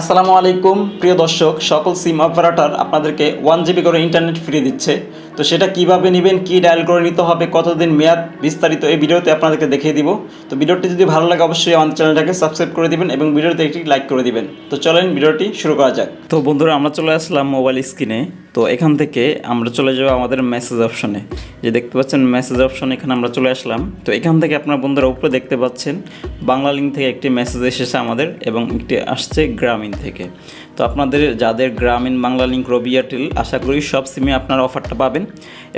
আসসালামু আলাইকুম, প্রিয় দর্শক, সকল সিম অপারেটর আপনাদেরকে ওয়ান জিবি করে ইন্টারনেট ফ্রি দিচ্ছে। তো সেটা কীভাবে নেবেন, কি ডায়াল করে নিতে হবে, কতদিন মেয়াদ বিস্তারিত এই ভিডিওতে আপনাদেরকে দেখিয়ে দিব। তো ভিডিওটি যদি ভালো লাগে, অবশ্যই আমাদের চ্যানেলটাকে সাবস্ক্রাইব করে দিবেন এবং ভিডিওতে একটি লাইক করে দিবেন। তো চলেন ভিডিওটি শুরু করা যাক। তো বন্ধুরা, আমরা চলে আসলাম মোবাইল স্ক্রিনে তো এখান থেকে আমরা চলে যাব আমাদের মেসেজ অপশনে যে দেখতে পাচ্ছেন মেসেজ অপশন এখানে আমরা চলে আসলাম। তো এখান থেকে আপনার বন্ধুরা উপরে দেখতে পাচ্ছেন, বাংলা লিঙ্ক থেকে একটি মেসেজ এসেছে আমাদের এবং একটি আসছে গ্রামীণ থেকে। তো আপনাদের যাদের গ্রামীণ বাংলা লিঙ্ক রবি এয়ারটেল, আশা করি সব সিমে আপনারা অফারটা পাবেন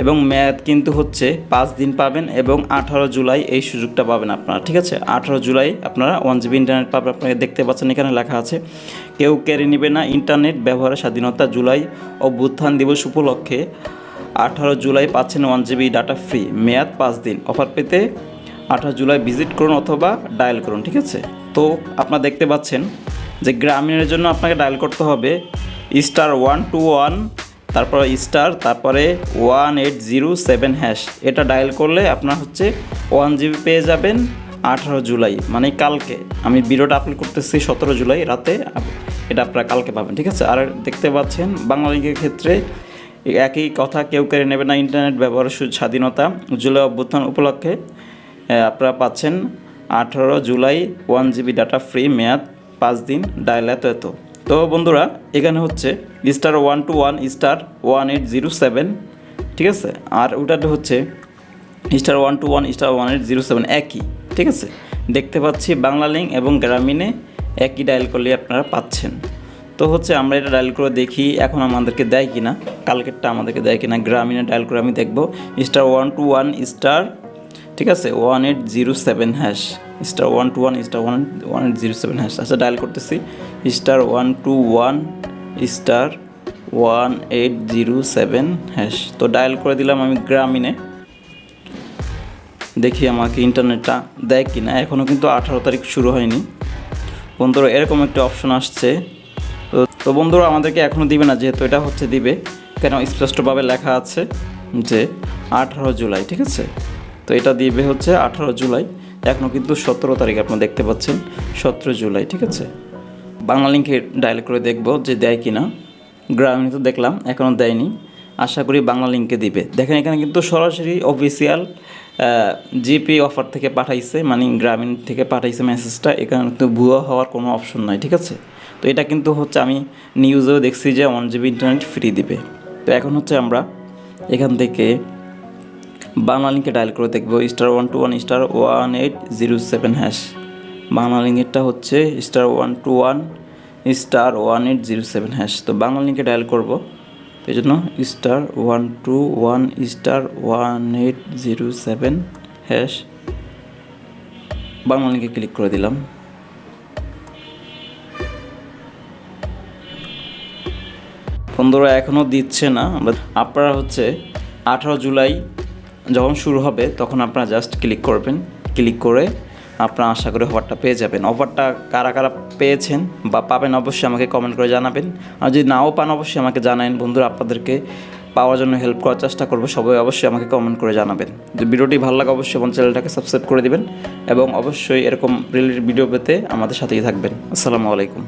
এবং মেয়াদ কিন্তু হচ্ছে পাঁচ দিন পাবেন এবং আঠারো জুলাই এই সুযোগটা পাবেন আপনারা, ঠিক আছে? আঠারো জুলাই আপনারা ওয়ান জিবি ইন্টারনেট পাবেন। আপনারা দেখতে পাচ্ছেন এখানে লেখা আছে, কেউ কেড়ে নেবে না ইন্টারনেট ব্যবহারের স্বাধীনতা জুলাই অভ্যুত্থান দিবস উপলক্ষে আঠারো জুলাই পাচ্ছেন ওয়ান জিবি ডাটা ফ্রি, মেয়াদ পাঁচ দিন। অফার পেতে আঠারো জুলাই ভিজিট করুন অথবা ডায়াল করুন, ঠিক আছে? তো আপনারা দেখতে পাচ্ছেন যে গ্রামীণের জন্য আপনাকে ডায়াল করতে হবে স্টার ওয়ান টু ওয়ান, তারপরে স্টার, তারপরে one eight zero seven hash. এটা ডায়াল করলে আপনার হচ্ছে ওয়ান জিবি পেয়ে যাবেন আঠারো জুলাই মানে কালকে। আমি ভিডিওটা আপলোড করতেছি সতেরো জুলাই রাতে। এটা আপনারা কালকে পাবেন, ঠিক আছে? আর দেখতে পাচ্ছেন বাংলা লিঙ্কের ক্ষেত্রে একই কথা কেউ কেড়ে নেবে না ইন্টারনেট ব্যবহারের স্বাধীনতা জুলাই অভ্যুত্থান উপলক্ষে। আপনারা পাচ্ছেন আঠারো July, one GB data free, মেয়াদ পাঁচ দিন, ডায়াল এত এত। তো বন্ধুরা, এখানে হচ্ছে star one two one, star one eight zero seven, ঠিক আছে? আর ওটাতে হচ্ছে star one two one, star one eight zero seven একই, ঠিক আছে? দেখতে পাচ্ছি বাংলা লিঙ্ক এবং গ্রামীণে একই ডায়াল করলে আপনারা পাচ্ছেন। তো হচ্ছে আমরা এটা ডায়াল করে দেখি এখন আমাদেরকে দেয় কি না কালকেরটা আমাদেরকে দেয় কি না গ্রামীণে ডায়াল করে আমি দেখব। Star one two one star ঠিক আছে? One eight zero seven hash star one two one star one one eight zero seven hash আচ্ছা ডায়াল করতেছি। Star one two one star one eight zero seven hash তো dial করে দিলাম আমি গ্রামীণে। দেখি আমাকে ইন্টারনেটটা দেয় কি না এখনও কিন্তু আঠারো তারিখ শুরু হয়নি। বন্ধুরা, এরকম একটা অপশন আসছে। তো তো বন্ধুরা, আমাদেরকে এখনও দিবে না, যেহেতু এটা হচ্ছে দিবে। কেন স্পষ্টভাবে লেখা আছে যে আঠারো জুলাই, ঠিক আছে? তো এটা দিবে হচ্ছে আঠারো জুলাই। এখনও কিন্তু সতেরো তারিখ আপনারা দেখতে পাচ্ছেন, সতেরো জুলাই, ঠিক আছে? বাংলা লিঙ্কে ডায়াল করে দেখব যে দেয় কি না গ্রামীণ তো দেখলাম এখনও দেয়নি। আশা করি বাংলা লিঙ্কে দিবে। দেখেন, এখানে কিন্তু সরাসরি অফিসিয়াল জিপি অফার থেকে পাঠাইছে মানে গ্রামীণ থেকে পাঠাইছে মেসেজটা এখানে কিন্তু ভুয়া হওয়ার কোনো অপশন নাই, ঠিক আছে? তো এটা কিন্তু হচ্ছে আমি নিউজেও দেখছি যে ওয়ান জিবি ইন্টারনেট ফ্রি দিবে। তো এখন হচ্ছে আমরা এখান থেকে বাংলা লিঙ্কে ডায়াল করে দেখব star one two one star one eight zero seven hash Bangla লিঙ্কেরটা হচ্ছে star one two one star one eight zero seven hash তো বাংলা লিঙ্কে ডায়াল করব। এই জন্য star one two one star one eight zero seven hash Bangla লিঙ্কে click করে দিলাম। বন্ধুরা এখনও দিচ্ছে না আপনারা হচ্ছে আঠারো জুলাই যখন শুরু হবে, তখন আপনারা জাস্ট ক্লিক করবেন। ক্লিক করে আপনারা আশা করি অফারটা পেয়ে যাবেন। অফারটা কারা কারা পেয়েছেন বা পাবেন অবশ্যই আমাকে কমেন্ট করে জানাবেন। আর যদি নাও পান, অবশ্যই আমাকে জানাবেন বন্ধুরা, আপনাদেরকে পাওয়ার জন্য হেল্প করার চেষ্টা করব। সবাই অবশ্যই আমাকে কমেন্ট করে জানাবেন। যদি ভিডিওটি ভালো লাগে, অবশ্যই আমার চ্যানেলটাকে সাবস্ক্রাইব করে দিবেন এবং অবশ্যই এরকম রিলেটেড ভিডিও পেতে আমাদের সাথেই থাকবেন। আসসালামু আলাইকুম।